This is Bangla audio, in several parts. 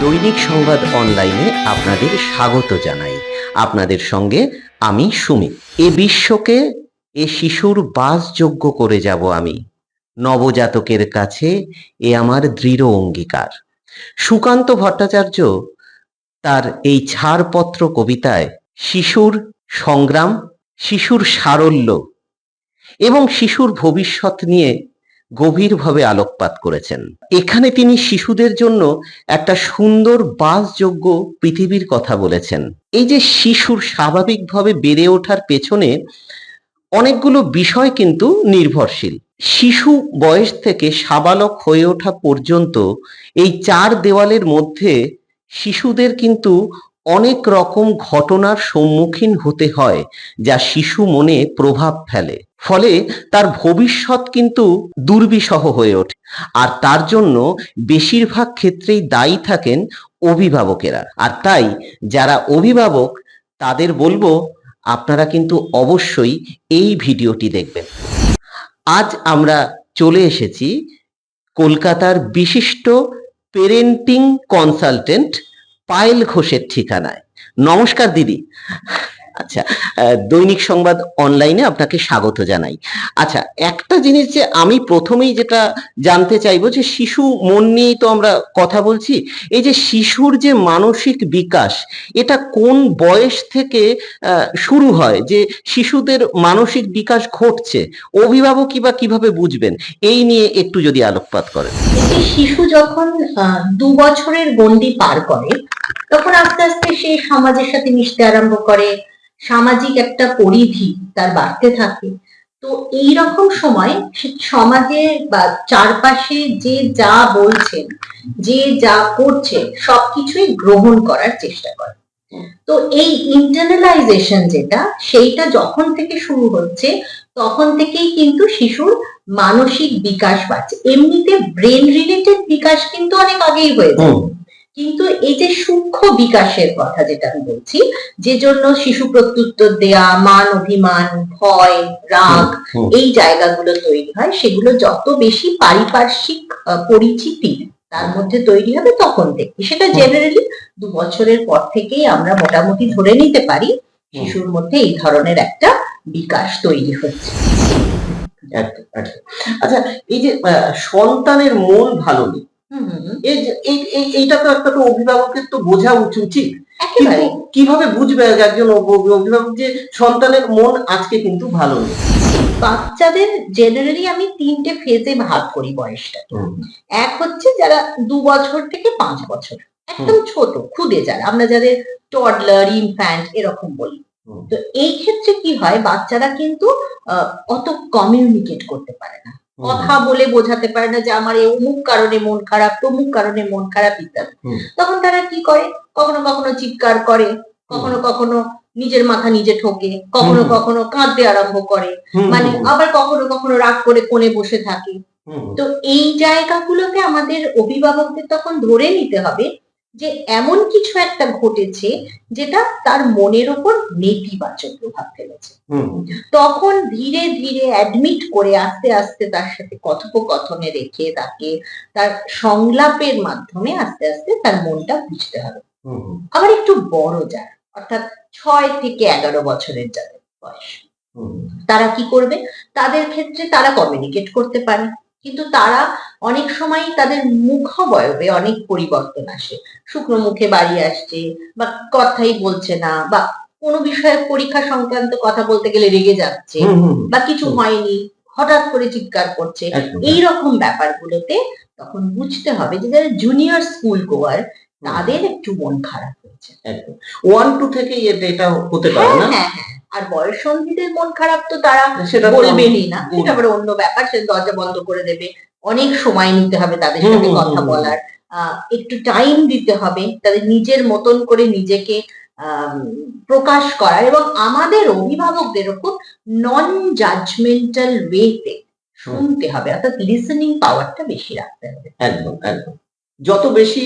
দৈনিক সংবাদ অনলাইনে আপনাদের স্বাগত জানাই। আপনাদের সঙ্গে আমি সুমিত। এ বিশ্বকে এ শিশুর বাসযোগ্য করে যাব আমি। নবজাতকের কাছে এ আমার দৃঢ় অঙ্গীকার। সুকান্ত ভট্টাচার্য তার এই ছাড়পত্র কবিতায় শিশুর সংগ্রাম, শিশুর সারল্য এবং শিশুর ভবিষ্যৎ নিয়ে গভীরভাবে আলোকপাত করেছেন। এখানে তিনি শিশুদের জন্য একটা সুন্দর বাসযোগ্য পৃথিবীর কথা বলেছেন। এই যে শিশুর স্বাভাবিকভাবে বেড়ে ওঠার পেছনে অনেকগুলো বিষয় কিন্তু নির্ভরশীল। শিশু বয়স থেকে সাবালক হয়ে ওঠা পর্যন্ত এই চার দেওয়ালের মধ্যে শিশুদের কিন্তু অনেক রকম ঘটনার সম্মুখীন হতে হয়, যা শিশু মনে প্রভাব ফেলে। ফলে তার ভবিষ্যৎ কিন্তু দুর্বিষহ হয়ে ওঠে। আর তার জন্য বেশিরভাগ ক্ষেত্রেই দায়ী থাকেন অভিভাবকেরা। আর তাই যারা অভিভাবক, তাদের বলব, আপনারা কিন্তু অবশ্যই এই ভিডিওটি দেখবেন। আজ আমরা চলে এসেছি কলকাতার বিশিষ্ট পেরেন্টিং কনসালটেন্ট পায়েল ঘোষের ঠিকানায়। নমস্কার দিদি। আচ্ছা দৈনিক সংবাদ অনলাইনে আপনাকে স্বাগত জানাই। আচ্ছা একটা জিনিস যে আমি প্রথমেই যেটা জানতে চাইব যে শিশু মন নিয়েই তো আমরা কথা বলছি, এই যে শিশুর যে মানসিক বিকাশ, এটা কোন বয়স থেকে শুরু হয় যে শিশুদের মানসিক বিকাশ ঘটছে? অভিভাবকই বা কীভাবে বুঝবেন? এই নিয়ে একটু যদি আলোকপাত করেন। শিশু যখন দু বছরের গণ্ডি পার করে, তখন আস্তে আস্তে সে সমাজের সাথে মিশতে আরম্ভ করে সামাজিক একটা পরিধি তার বাড়তে থাকে। তো এই রকম সময় সমাজে বা চারপাশে যে যা বলছেন, যে যা করছে, সবকিছুই গ্রহণ করার চেষ্টা করে। তো এই ইন্টারনালাইজেশন যেটা, সেইটা যখন থেকে শুরু হচ্ছে, তখন থেকেই কিন্তু শিশুর মানসিক বিকাশ বাড়ছে। এমনিতে ব্রেন রিলেটেড বিকাশ কিন্তু অনেক আগেই হয়ে যায়। কিন্তু এই যে সূক্ষ্ম বিকাশের কথা যেটা আমি বলছি যে জন্য শিশু প্রত্যুত্তর দেয়া মান অভিমান ভয় রাগ। এই জায়গাগুলো তৈরি হয় সেগুলো যত বেশি পারিপার্শ্বিক পরিচিতি তার মধ্যে তৈরি হবে তখন থেকে সেটা জেনারেলি দু বছরের পর থেকেই আমরা মোটামুটি ধরে নিতে পারি শিশুর মধ্যে এই ধরনের একটা বিকাশ তৈরি হচ্ছে। আচ্ছা এই যে সন্তানের মন ভালো নেই এইটা তো একটা তো অভিভাবকের তো বোঝা উচিত। কিন্তু কীভাবে বুঝবে একজন অভিভাবক যে সন্তানের মন আজকে কিন্তু ভালো নেই? বাচ্চাদের জেনারেলি আমি তিনটে ফেজে ভাগ করি বয়সটা। এক হচ্ছে যারা দু বছর থেকে পাঁচ বছর একদম ছোট খুদে যারা আমরা যাদের টডলার ইনফ্যান্ট এরকম বলি। তো এই ক্ষেত্রে কি হয় বাচ্চারা কিন্তু আহ, অত কমিউনিকেট করতে পারে না। কথা বলে বোঝাতে পারে না যে আমার এই অমুক কারণে মন খারাপ তমুক কারণে মন খারাপ ইত্যাদি। তখন তারা কি করে? কখনো কখনো চিৎকার করে কখনো কখনো নিজের মাথা নিজে ঠোকে কখনো কখনো কাঁদতে আরম্ভ করে। মানে আবার কখনো কখনো রাগ করে কোণে বসে থাকে। তো এই জায়গাগুলোতে আমাদের অভিভাবকদের তখন ধরে নিতে হবে যে এমন কিছু একটা ঘটেছে যেটা তার মনের উপর নেতিবাচক প্রভাব ফেলেছে। তখন ধীরে ধীরে অ্যাডমিট করে আস্তে আস্তে তার সাথে কথোপকথনে রেখে তাকে তার সংলাপের মাধ্যমে আস্তে আস্তে তার মনটা বুঝতে হবে। আবার একটু বড় যারা অর্থাৎ ছয় থেকে এগারো বছরের যাদের বয়স। হুম, তারা কি করবে? তাদের ক্ষেত্রে তারা কমিউনিকেট করতে পারে। কিন্তু তারা অনেক সময় তাদের মুখাবয়বে অনেক পরিবর্তন আসে। শুকনো মুখে বাড়ি আসছে বা কথাই বলছে না বা কোনো বিষয়ে পরীক্ষা সংক্রান্ত কথা বলতে গেলে রেগে যাচ্ছে বা কিছু হয়নি হঠাৎ করে চিৎকার করছে এই রকম ব্যাপারগুলোতে তখন বুঝতে হবে যে যারা জুনিয়র স্কুল গোয়ার তাদের একটু মন খারাপ হয়েছে। ওয়ান টু থেকে এটা এটা হতে পারে হ্যাঁ না? হ্যাঁ হ্যাঁ। আর বয়স সন্ধিদের মন খারাপ তো তারা বলবেনই না। এটা আবার অন্য ব্যাপার সে দরজা বন্ধ করে দেবে। অনেক সময় নিতে হবে তাদের সাথে কথা বলার। আহ, একটু টাইম দিতে হবে তাদের নিজের মতন করে নিজেকে প্রকাশ করার এবং আমাদের অভিভাবকদেরও খুব নন জাজমেন্টাল ওয়েতে শুনতে হবে। অর্থাৎ লিসেনিং পাওয়ারটা বেশি রাখতে হবে। একদম একদম। যত বেশি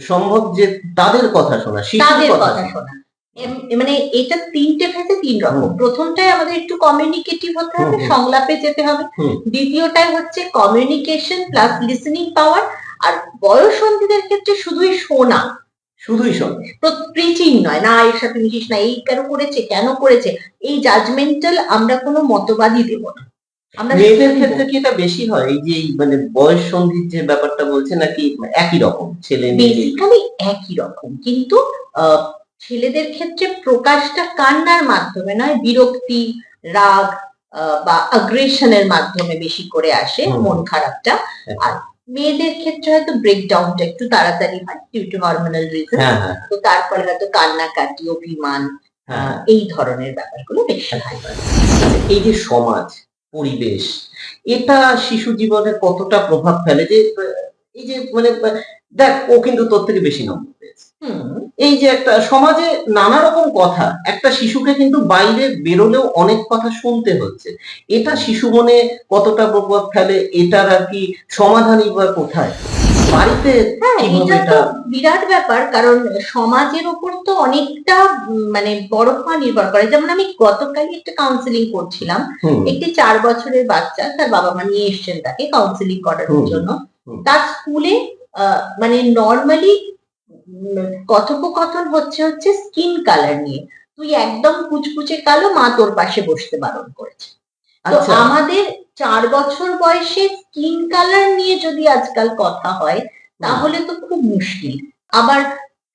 সম্ভব যে তাদের কথা শোনা তাদের কথা শোনা। মানে এটা তিনটে ফেজে তিন রকম। হুম। প্রথমটাই আমাদের একটু কমিউনিকেটিভ হতে হবে। সংলাপে যেতে হবে। হুম। দ্বিতীয়টাই হচ্ছে কমিউনিকেশন প্লাস লিসেনিং পাওয়ার আর বয়সন্ধিদের ক্ষেত্রে শুধুই শোনা। শুধুই শোন। প্রিচিং নয় না এর সাথে মিশিস না এই কেন করেছে কেন করেছে এই জাজমেন্টাল আমরা কোনো মতবাদই দেব না। আমরা মেয়েদের ক্ষেত্রে কি এটা বেশি হয়? এই যে মানে বয়স সন্ধির যে ব্যাপারটা বলছে নাকি একই রকম ছেলে মেয়ে একই রকম। কিন্তু আহ, ছেলেদের ক্ষেত্রে প্রকাশটা কান্নার মাধ্যমে নয় বিরক্তি রাগ বা আগ্রেশনের মাধ্যমে বেশি করে আসে মন খারাপটা। আর মেয়েদের ক্ষেত্রে হয়তো ব্রেকডাউনটা একটু তাড়াতাড়ি হয় ডিউ টু হরমোনাল রিজন হ্যাঁ হ্যাঁ। তো তারপরে হয়তো কান্নাকাটি অভিমান হ্যাঁ। এই ধরনের ব্যাপারগুলো বেশি হয়। এই যে সমাজ পরিবেশ এটা শিশু জীবনে কতটা প্রভাব ফেলে? যে এই যে মানে দেখ ও কিন্তু তোর থেকে বেশি নম্বর পেয়েছে হুম। এই যে একটা সমাজে নানা রকম কথা একটা শিশুকে কিন্তু বাইরে বেরোলেও অনেক কথা শুনতে হচ্ছে। এটা শিশু মনে কতটা প্রভাব ফেলে এটার আর কি সমাধানই বা কোথায়? বাড়িতে হ্যাঁ এটা তো বিরাট ব্যাপার কারণ সমাজের উপর তো অনেকটা মানে বড় হওয়া নির্ভর করে। যেমন আমি গতকালই একটা কাউন্সিলিং করছিলাম। একটি চার বছরের বাচ্চা তার বাবা মা নিয়ে এসছেন তাকে কাউন্সিলিং করানোর জন্য। তার স্কুলে আহ, মানে নর্মালি কথোপকথন হচ্ছে হচ্ছে স্কিন কালার নিয়ে। তুই একদম কুচকুচে কালো মা তোর পাশে বসতে বারণ করেছে। তো আচ্ছা। আমাদের চার বছর বয়সে স্কিন কালার নিয়ে যদি আজকাল কথা হয় তাহলে তো খুব মুশকিল। আবার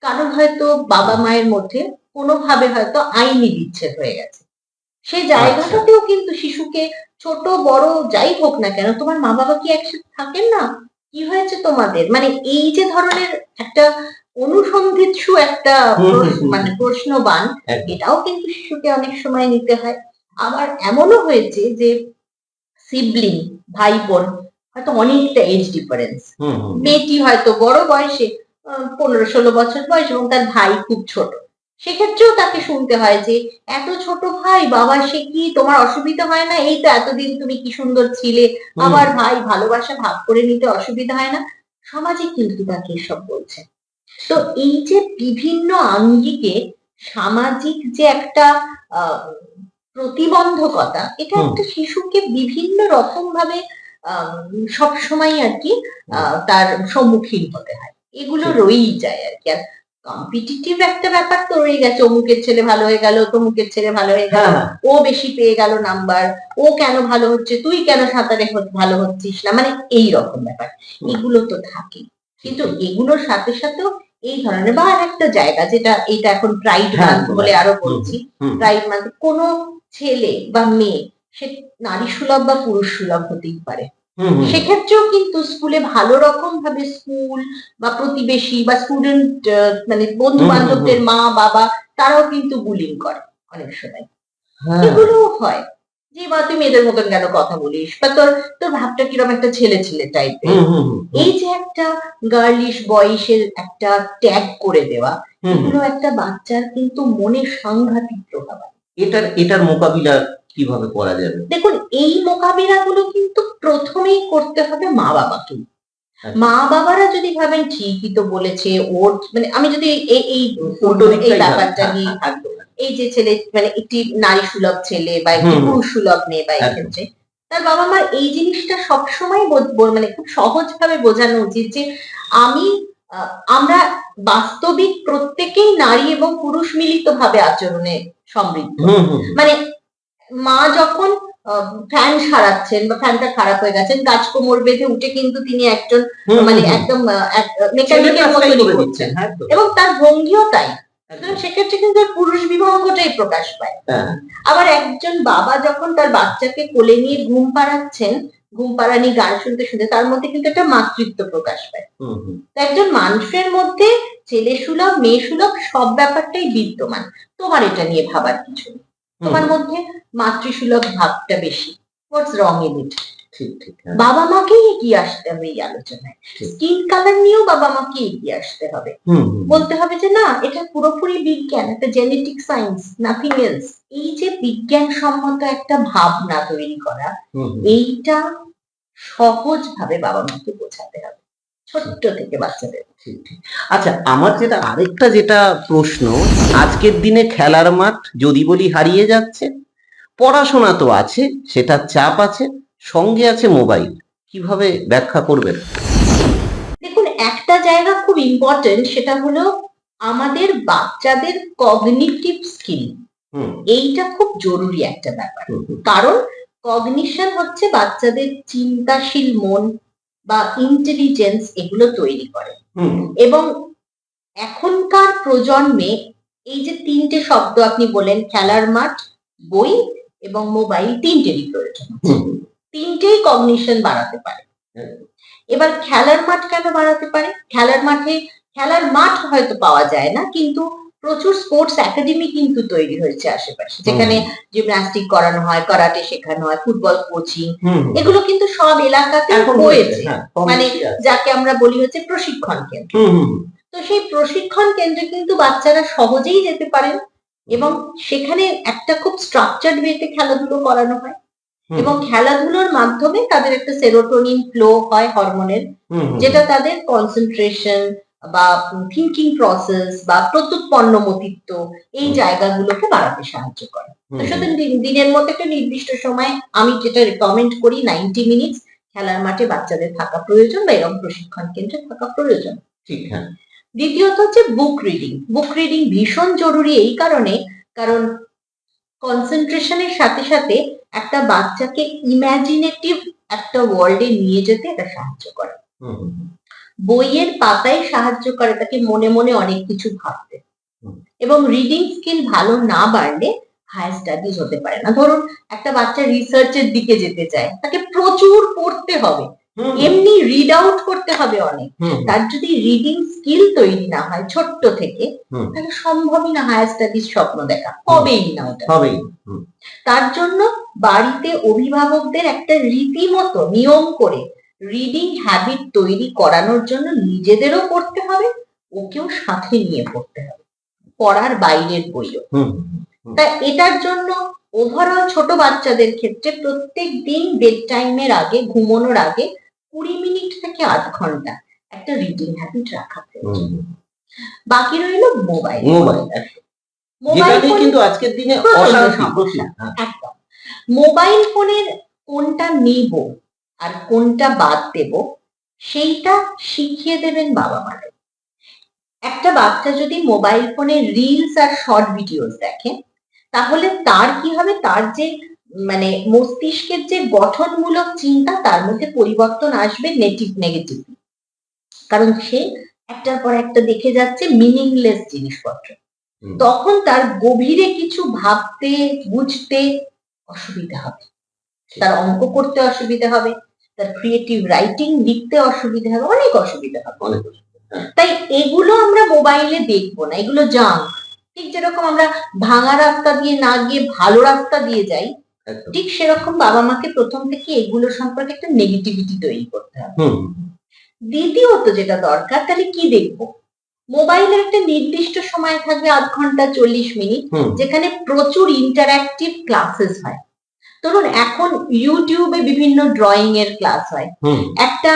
কারণ হয়তো বাবা মায়ের মধ্যে কোনোভাবে হয়তো আইনি বিচ্ছেদ হয়ে গেছে। সেই জায়গাটাতেও কিন্তু শিশুকে ছোট বড় যাই হোক না কেন তোমার মা বাবা কি একসাথে থাকেন না? কি হয়েছে তোমাদের? মানে এই যে ধরনের একটা অনুসন্ধিৎসু একটা। মানে প্রশ্নবান। এটাও কিন্তু শিশুকে অনেক সময় নিতে হয়। আবার এমনও হয়েছে যে সিবলিং ভাই বোন হয়তো অনেকটা এজ ডিফারেন্স মেয়েটি হয়তো বড় বয়সে পনেরো ষোলো বছর বয়স এবং তার ভাই খুব ছোট। সেক্ষেত্রেও তাকে শুনতে হয় যে এত ছোট ভাই বাবা সে কি তোমার অসুবিধা হয় না? এই তো এতদিন তুমি কি সুন্দর ছিলে। আমার ভাই ভালোবাসা ভাগ করে নিতে অসুবিধা হয় না? সমাজে কিন্তু তাকে এসব বলছে। তো এই যে বিভিন্ন আঙ্গিকে সামাজিক যে একটা আহ, প্রতিবন্ধকতা এটা একটা শিশুকে বিভিন্ন রকম ভাবে সব সময় আর কি তার সম্মুখীন হতে হয়। এগুলো রয়েই যায় আর কি। আর কম্পিটিটিভ একটা ব্যাপার তো রয়ে গেছে অমুকের ছেলে ভালো হয়ে গেল তমুকের ছেলে ভালো হয়ে গেল হ্যাঁ। ও বেশি পেয়ে গেল নাম্বার ও কেন ভালো হচ্ছে তুই কেন সাঁতারে ভালো হচ্ছিস না? মানে এই রকম ব্যাপার। এগুলো তো থাকে। কিন্তু এগুলোর সাথে সাথেও এই ধরনের বা আর একটা জায়গা যেটা এটা এখন প্রাইড হ্যাঁ, মান্থ বলে আরও বলছি। প্রাইড মান্থ কোনো ছেলে বা মেয়ে সে নারী সুলভ বা পুরুষ সুলভ হতেই পারে। সেক্ষেত্রেও কিন্তু স্কুলে ভালো রকম ভাবে স্কুল বা প্রতিবেশী বা স্টুডেন্ট মানে বন্ধু বান্ধবদের মা বাবা তারাও কিন্তু বুলিং করে অনেক সময়। হ্যাঁ, এগুলোও হয়। যে বা তুই মেয়েদের মতন কেন কথা বলিস বা তোর তোর ভাবটা কীরকম একটা ছেলে ছেলে টাইপের এই যে একটা গার্লিশ বয়সের একটা ট্যাগ করে দেওয়া। এগুলো একটা বাচ্চার কিন্তু মনে সাংঘাতিক প্রভাব। এটার এটার মোকাবিলা কীভাবে করা যাবে দেখুন এই মোকাবিলাগুলো কিন্তু প্রথমেই করতে হবে মা বাবাকে আচ্ছা। মা বাবারা যদি ভাবেন ঠিকই তো বলেছে ওর মানে আমি যদি এই এই উল্টো ব্যাপারটা যাবে। নিয়ে হ্যাঁ, একদম, এই যে ছেলে মানে একটি নারী সুলভ ছেলে বা একটি। পুরুষ সুলভ মেয়ে বা একদম। এক্ষেত্রে তার বাবা মার এই জিনিসটা সবসময় মানে খুব সহজ ভাবে বোঝানো উচিত যে আমি আমরা বাস্তবিক প্রত্যেকেই নারী এবং পুরুষ মিলিত ভাবে আচরণে সমৃদ্ধ মানে মা যখন ফ্যান সারাচ্ছেন বা ফ্যানটা খারাপ হয়ে গেছেন গাছ কোমর বেঁধে উঠে কিন্তু তিনি একজন মানে। একদম মেকানিকের করছেন হ্যাঁ, এবং তার ভঙ্গিও তাই সেক্ষেত্রে কিন্তু পুরুষ বিভঙ্গটাই প্রকাশ পায়। হ্যাঁ, আবার একজন বাবা যখন তার বাচ্চাকে কোলে নিয়ে ঘুম পাড়াচ্ছেন ঘুম পাড়ানি গান শুনতে শুনতে তার মধ্যে কিন্তু একটা মাতৃত্ব প্রকাশ পায়। তো একজন মানুষের মধ্যে ছেলে সুলভ মেয়ে সুলভ সব ব্যাপারটাই বিদ্যমান। তোমার এটা নিয়ে ভাবার কিছু তোমার মধ্যে মাতৃসুলভ ভাবটা বেশি। হোয়াটস রং ইন ইট বাবা মাকেই এগিয়ে আসতে হবে এই আলোচনায়। স্কিন কালার নিয়েও বাবা মাকে এগিয়ে আসতে হবে। বলতে হবে যে না এটা পুরোপুরি বিজ্ঞান একটা জেনেটিক সায়েন্স নাথিং এলস এই যে বিজ্ঞান সম্মত একটা ভাবনা তৈরি করা। এইটা সহজ ভাবে বাবা মাকে বোঝাতে হবে। ছোট্ট থেকে বাচ্চাদের। আচ্ছা আমার যেটা আরেকটা যেটা প্রশ্ন আজকের দিনে খেলার মাঠ যদি বলি হারিয়ে যাচ্ছে পড়াশোনা তো আছে সেটা চাপ আছে। সঙ্গে আছে মোবাইল কীভাবে ব্যাখ্যা করবেন? দেখুন একটা জায়গা খুব ইম্পর্টেন্ট সেটা হলো আমাদের বাচ্চাদের কগনিটিভ স্কিল এইটা খুব জরুরি একটা ব্যাপার। কারণ কগনিশন হচ্ছে বাচ্চাদের চিন্তাশীল মন বা ইন্টেলিজেন্স এগুলো তৈরি করে। এবং এখনকার প্রজন্মে এই যে তিনটে শব্দ আপনি বলেন খেলার মাঠ বই এবং মোবাইল তিনটেরই প্রয়োজন। তিনটেই কগনিশন বাড়াতে পারে। এবার খেলার মাঠ কেন বাড়াতে পারে? খেলার মাঠে খেলার মাঠ হয়তো পাওয়া যায় না কিন্তু প্রচুর স্পোর্টস একাডেমি কিন্তু তৈরি হয়েছে আশেপাশে। যেখানে জিমন্যাস্টিক করানো হয় করাটে শেখানো হয় ফুটবল কোচিং। এগুলো কিন্তু সব এলাকাতে হয়েছে হ্যাঁ, মানে যাকে আমরা বলি হচ্ছে প্রশিক্ষণ কেন্দ্র। তো সেই প্রশিক্ষণ কেন্দ্রে কিন্তু বাচ্চারা সহজেই যেতে পারেন এবং সেখানে একটা খুব স্ট্রাকচার্ড ওয়েতে খেলাধুলো করানো হয়। এবং খেলাধুলোর মাধ্যমে তাদের একটা সেরোটোনিন ফ্লো হয় হরমোনের যেটা তাদের কনসেন্ট্রেশন বা থিঙ্কিং প্রসেস বা প্রত্যুৎপন্নমতিত্ব এই জায়গাগুলোকে বাড়াতে সাহায্য করে। দিনের মধ্যে একটা নির্দিষ্ট সময় আমি যেটা রেকমেন্ড করি নাইনটি মিনিটস খেলার মাঠে বাচ্চাদের থাকা প্রয়োজন বা এরকম প্রশিক্ষণ কেন্দ্রে থাকা প্রয়োজন। ঠিক হ্যাঁ। দ্বিতীয়ত হচ্ছে বুক রিডিং বুক রিডিং ভীষণ জরুরি এই কারণে কারণ কনসেন্ট্রেশনের সাথে সাথে একটা বাচ্চাকে ইম্যাজিনেটিভ একটা ওয়ার্ল্ডে নিয়ে যেতে এটা সাহায্য করে। বইয়ের পাতায় সাহায্য করে তাকে মনে মনে অনেক কিছু ভাবতে। এবং রিডিং স্কিল ভালো না বাড়লে হায়ার স্টাডিজ হতে পারে না। ধরুন একটা বাচ্চা রিসার্চের দিকে যেতে চায় তাকে প্রচুর পড়তে হবে। এমনি রিড আউট করতে হবে অনেক। তার যদি রিডিং স্কিল তৈরি না হয় ছোট্ট থেকে। তাহলে সম্ভবই না হায়ার স্টাডিজ স্বপ্ন দেখা। হবেই না ওটা। হবেই তার জন্য বাড়িতে অভিভাবকদের একটা রীতিমতো নিয়ম করে রিডিং হ্যাবিট তৈরি করানোর জন্য নিজেদেরও পড়তে হবে ওকেও সাথে নিয়ে পড়তে হবে। পড়ার বাইরের বইও তা এটার জন্য ওভারঅল ছোট বাচ্চাদের ক্ষেত্রে প্রত্যেক দিন বেড টাইমের আগে ঘুমানোর আগে কুড়ি মিনিট থেকে আধ ঘণ্টা একটা রিডিং হ্যাবিট রাখা প্রয়োজন। বাকি রইল মোবাইল মোবাইল মোবাইল কিন্তু আজকের দিনে। প্রচুর, হ্যাঁ, একদম। মোবাইল ফোনের কোনটা নিব আর কোনটা বাদ দেব সেইটা শিখিয়ে দেবেন বাবা মারা একটা বাচ্চা যদি মোবাইল ফোনে রিলস আর শর্ট ভিডিওস দেখে তাহলে তার কি হবে? তার যে মানে মস্তিষ্কের যে গঠনমূলক চিন্তা তার মধ্যে পরিবর্তন আসবে নেটিভ নেগেটিভ কারণ সে একটার পর একটা দেখে যাচ্ছে মিনিংলেস জিনিসপত্র। তখন তার গভীরে কিছু ভাবতে বুঝতে অসুবিধা হবে। তার অঙ্ক করতে অসুবিধা হবে তার ক্রিয়েটিভ রাইটিং লিখতে অসুবিধা হবে অনেক অসুবিধা হবে। তাই এগুলো আমরা মোবাইলে দেখব না এগুলো জাঙ্ক ঠিক যেরকম আমরা ভাঙা রাস্তা দিয়ে না গিয়ে ভালো রাস্তা দিয়ে যাই। ঠিক সেরকম বাবা মাকে প্রথম থেকে এগুলো সম্পর্কে একটা নেগেটিভিটি তৈরি করতে হবে। দ্বিতীয়ত যেটা দরকার তাহলে কি দেখব? মোবাইলের একটা নির্দিষ্ট সময় থাকবে আধ ঘণ্টা চল্লিশ মিনিট যেখানে প্রচুর ইন্টারঅ্যাক্টিভ ক্লাসেস হয়। ধরুন এখন ইউটিউবে বিভিন্ন ড্রয়িং এর ক্লাস হয়। একটা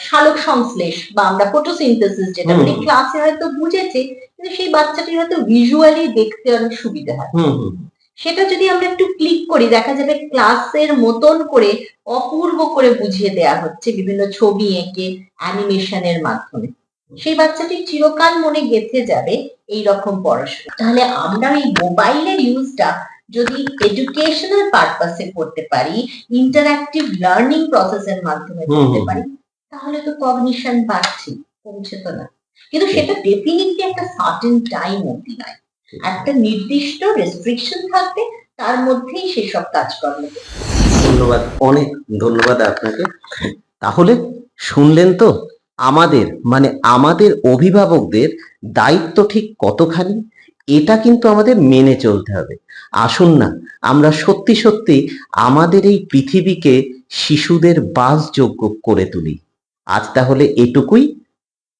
সালোক সংশ্লেষ বা আমরা ফটোসিনথেসিস যেটা। মানে ক্লাসে হয়তো বুঝেছে কিন্তু সেই বাচ্চাটির হয়তো ভিজুয়ালি দেখতে অনেক সুবিধা হয়। সেটা যদি আমরা একটু ক্লিক করি দেখা যাবে ক্লাসের মতন করে অপূর্ব করে বুঝিয়ে দেয়া হচ্ছে বিভিন্ন ছবি এঁকে অ্যানিমেশনের মাধ্যমে। সেই বাচ্চাটি চিরকাল মনে গেঁথে যাবে এই রকম পড়াশোনা। তাহলে আমরা এই মোবাইলের ইউজটা যদি এডুকেশনাল পারপাসে করতে পারি ইন্টারঅ্যাক্টিভ লার্নিং প্রসেসের মাধ্যমে করতে পারি তাহলে তো কগনিশন বাড়ছে কমছে তো না। কিন্তু সেটা ডেফিনেটলি একটা সার্টেন টাইম অবধি নয়। একটা নির্দিষ্ট রেস্ট্রিকশন থাকবে, তার মধ্যেই সেসব কাজকর্ম করতে হবে। ধন্যবাদ, অনেক ধন্যবাদ আপনাকে। তাহলে শুনলেন তো, আমাদের মানে আমাদের অভিভাবকদের দায়িত্ব ঠিক কতখানি? এটা কিন্তু আমাদের মেনে চলতে হবে। আসুন না, আমরা সত্যি সত্যি আমাদের এই পৃথিবীকে শিশুদের বাসযোগ্য করে তুলি। আজ তাহলে এটুকুই।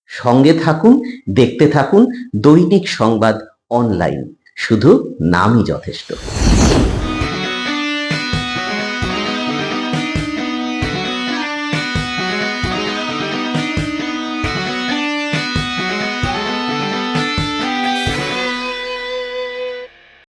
সঙ্গে থাকুন, দেখতে থাকুন, দৈনিক সংবাদ অনলাইন শুধু নামই যথেষ্ট।